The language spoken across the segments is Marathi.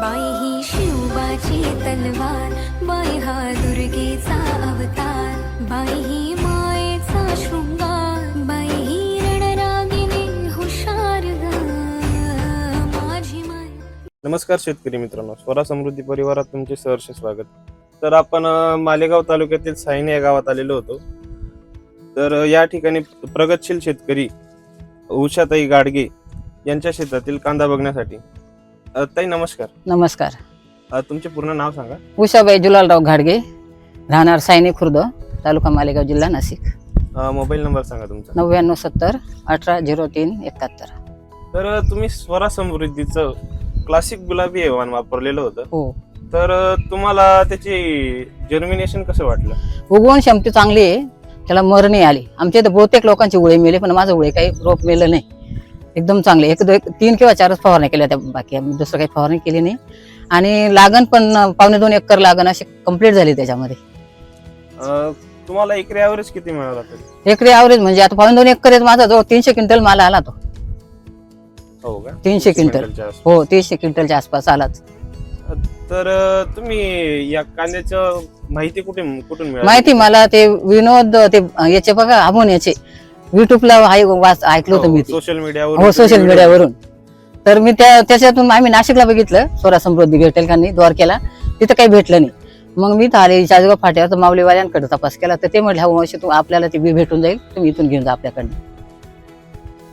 बाई ही शिवबाची तलवार बाई हा दुर्गेचा अवतार. बाई ही मायेचा शृंगार बाई ही रणरागिनी हुशार ग. माझी माय. नमस्कार शेतकरी मित्रांनो स्वरा समृद्धी परिवारात तुमचे सहर्ष स्वागत. तर आपण मालेगाव तालुक्यातील सायनी या गावात आलेलो होतो. तर या ठिकाणी प्रगतशील शेतकरी उषाताई गाडगे यांच्या शेतातील कांदा बघण्यासाठी अ, ताई नमस्कार. नमस्कार. अ, तुमचे पूर्ण नाव सांगा. उषाबाई जुलालराव घाडगे राहणार सायनी खुर्द तालुका मालेगाव जिल्हा नाशिक. अ, मोबाईल नंबर सांगा तुमचा. नव्याण्णव सत्तर अठरा झिरो तीन एकाहत्तर. तर अ, तुम्ही स्वरा समृद्धीचं क्लासिक गुलाबी एवान वापरलेलं होतं. हो. तर अ, तुम्हाला त्याची जर्मिनेशन कसं वाटलं? उगवण क्षमता चांगली आहे त्याला मरणी आली. आमच्या इथं बहुतेक लोकांचे उळे मेले पण माझं उळे काही रोप मेलं नाही. एकदम चांगले. एक दो- एक- तीन किंवा चारच फवारण्या केल्या त्या बाकी. आम्ही दुसरं काही फवारणी केली नाही. आणि लागण पण पावणे दोन एकर लागण अशी कंप्लीट झाली त्याच्यामध्ये. अ, तुम्हाला एकरी ॲव्हरेज किती मिळाला तरी? एकरी ॲव्हरेज म्हणजे आता पावणे दोन एकर माझा जो तीनशे क्विंटल माल आला तो. हो का? तीनशे क्विंटल. क्विंटलच्या आसपास. हो तीनशे क्विंटलच्या आसपास आलाच. तर अ, तुम्ही या कांद्याचं माहिती कुठे कुठून मिळाली? माहिती मला ते विनोद ते याचे बघा आबोन याचे युट्यूबला ऐकलं होतं मी ते. सोशल मीडियावर हो सोशल मीडियावरून तर मी त्या त्याच्यातून आम्ही नाशिकला बघितलं स्वरा समृद्धी भेटेल का नाही द्वारकेला. तिथं काही भेटलं नाही. मग मी आले चाळीसगाव फाट्यावर तर माऊलीवाल्यांकडे तपास केला. तर ते म्हटलं हो तू आपल्याला ते बी भेटून जाईल. तुम्ही इथून घेऊन जा आपल्याकडनं.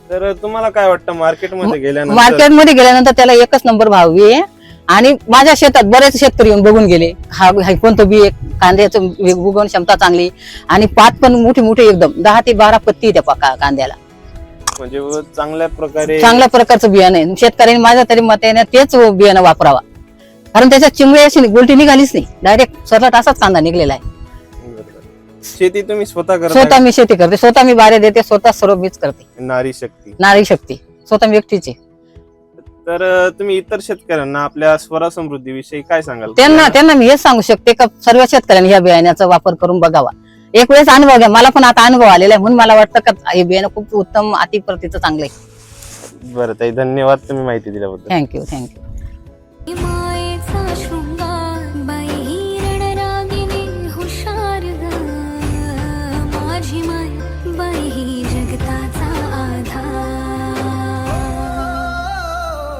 तर तुम्हाला काय वाटतं मार्केटमध्ये गेल्यानंतर? मार्केटमध्ये गेल्यानंतर त्याला एकच नंबर भाव आहे. आणि माझ्या शेतात बरेच शेतकरी येऊन बघून गेले. हा हा कोणतं बी आहे कांद्याचं उगवण क्षमता चांगली. आणि पात पण मोठी मोठी एकदम. दहा ते बारा पत्ती त्या कांद्याला. म्हणजे चांगल्या प्रकारे चांगल्या प्रकारचं बियाणं आहे. शेतकऱ्यांनी माझ्या तरी मत आहे ना तेच बियाणं वापरावा. कारण त्याच्यात चिंगळी अशी नाही, गोलटी निघालीच नाही. डायरेक्ट सरळ असाच कांदा निघलेला आहे. शेती तुम्ही स्वतः स्वतः मी शेती करते. स्वतः मी बारे देते. स्वतः सर्व मीच करते. नारी शक्ती. नारी शक्ती. स्वतः मी एकटीचे तर तुम्ही इतर शेतकऱ्यांना आपल्या स्वरा समृद्धी विषयी काय सांगाल? त्यांना त्यांना मी हेच सांगू शकते का सर्व शेतकऱ्यांनी या बियाण्याचा वापर करून बघावा. एक वेळेस अनुभव घ्या. मला पण आता अनुभव आलेला आहे म्हणून मला वाटतं का हे बियाणं खूप उत्तम अति प्रतीचं चांगलं आहे. बरं ताई धन्यवाद तुम्ही माहिती दिल्याबद्दल. Thank you thank you